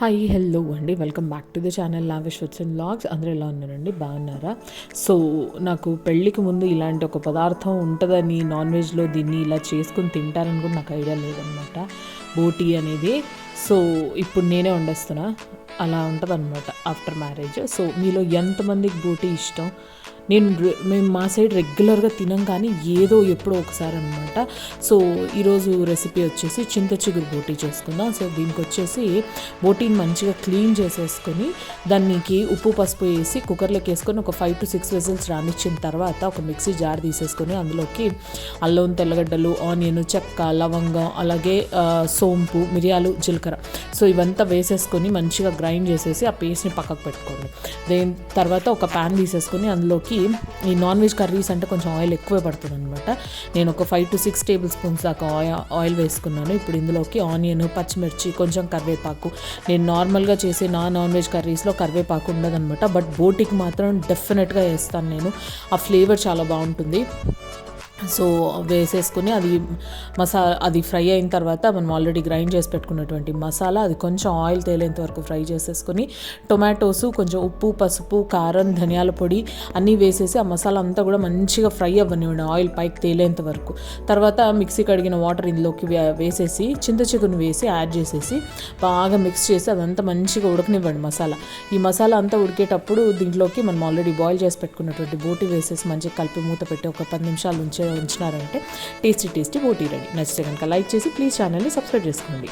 Hi hello అండి. Welcome back to the channel lavish వచ్చిన logs. అందరూ ఎలా ఉన్నారండి? బాగున్నారా? సో నాకు పెళ్ళికి ముందు ఇలాంటి ఒక పదార్థం ఉంటుందని నాన్ వెజ్లో దీన్ని ఇలా చేసుకుని తింటారని కూడా నాకు ఐడియా లేదనమాట బోటీ అనేది. సో ఇప్పుడు నేనే వండేస్తున్నా. అలా ఉంటుంది అనమాట ఆఫ్టర్ మ్యారేజ్ సో మీలో ఎంతమందికి బోటీ ఇష్టం? నేను మేము మా సైడ్ రెగ్యులర్గా తినం కానీ ఏదో ఎప్పుడో ఒకసారి అనమాట సో ఈరోజు రెసిపీ వచ్చేసి చింత చిగురు బోటీ చేసుకుందాం. సో దీనికి వచ్చేసి బోటీని మంచిగా క్లీన్ చేసేసుకొని దానికి ఉప్పు పసుపు వేసి కుక్కర్లోకి వేసుకొని ఒక ఫైవ్ టు సిక్స్ వెజల్స్ రానిచ్చిన తర్వాత ఒక మిక్సీ జార్ తీసేసుకొని అందులోకి అల్లం తెల్లగడ్డలు ఆనియన్ చెక్క లవంగం అలాగే సోంపు మిరియాలు జీలకర్ర. సో ఇవంతా వేసేసుకొని మంచిగా గ్రైండ్ చేసేసి ఆ పేస్ట్ని పక్కకు పెట్టుకోండి. దేని తర్వాత ఒక ప్యాన్ తీసేసుకొని అందులోకి ఈ నాన్ వెజ్ కర్రీస్ అంటే కొంచెం ఆయిల్ ఎక్కువే పడుతుంది అనమాట నేను ఒక five to six tablespoons దాకా ఆయిల్ ఆయిల్ వేసుకున్నాను. ఇప్పుడు ఇందులోకి ఆనియన్ పచ్చిమిర్చి కొంచెం కరివేపాకు. నేను నార్మల్గా చేసే నా నాన్ వెజ్ కర్రీస్లో కరివేపాకు ఉండదనమాట బట్ బోటికి మాత్రం డెఫినెట్గా వేస్తాను నేను. ఆ ఫ్లేవర్ చాలా బాగుంటుంది. సో వేసేసుకుని అది మసా అది ఫ్రై అయిన తర్వాత మనం ఆల్రెడీ గ్రైండ్ చేసి పెట్టుకున్నటువంటి మసాలా అది కొంచెం ఆయిల్ తేలేంత వరకు ఫ్రై చేసేసుకుని టొమాటోస్ కొంచెం ఉప్పు పసుపు కారం ధనియాల పొడి అన్నీ వేసేసి ఆ మసాలా అంతా కూడా మంచిగా ఫ్రై అవ్వనివ్వండి ఆయిల్ పైకి తేలేంత వరకు. తర్వాత మిక్సీ కడిగిన వాటర్ ఇందులోకి వేసేసి చింత చికెన్ వేసి యాడ్ చేసేసి బాగా మిక్స్ చేసి అదంతా మంచిగా ఉడకనివ్వండి మసాలా. ఈ మసాలా అంతా ఉడికేటప్పుడు దీంట్లోకి మనం ఆల్రెడీ బాయిల్ చేసి పెట్టుకున్నటువంటి బోటి వేసేసి మంచిగా కలిపి మూత పెట్టి ఒక పది నిమిషాలు ఉంచే ఉంచినారంటే టేస్టీ టేస్టీ ఓటీ రెడీ. నచ్చితే కనుక లైక్ చేసి ప్లీజ్ ఛానల్ని సబ్స్క్రైబ్ చేసుకోండి.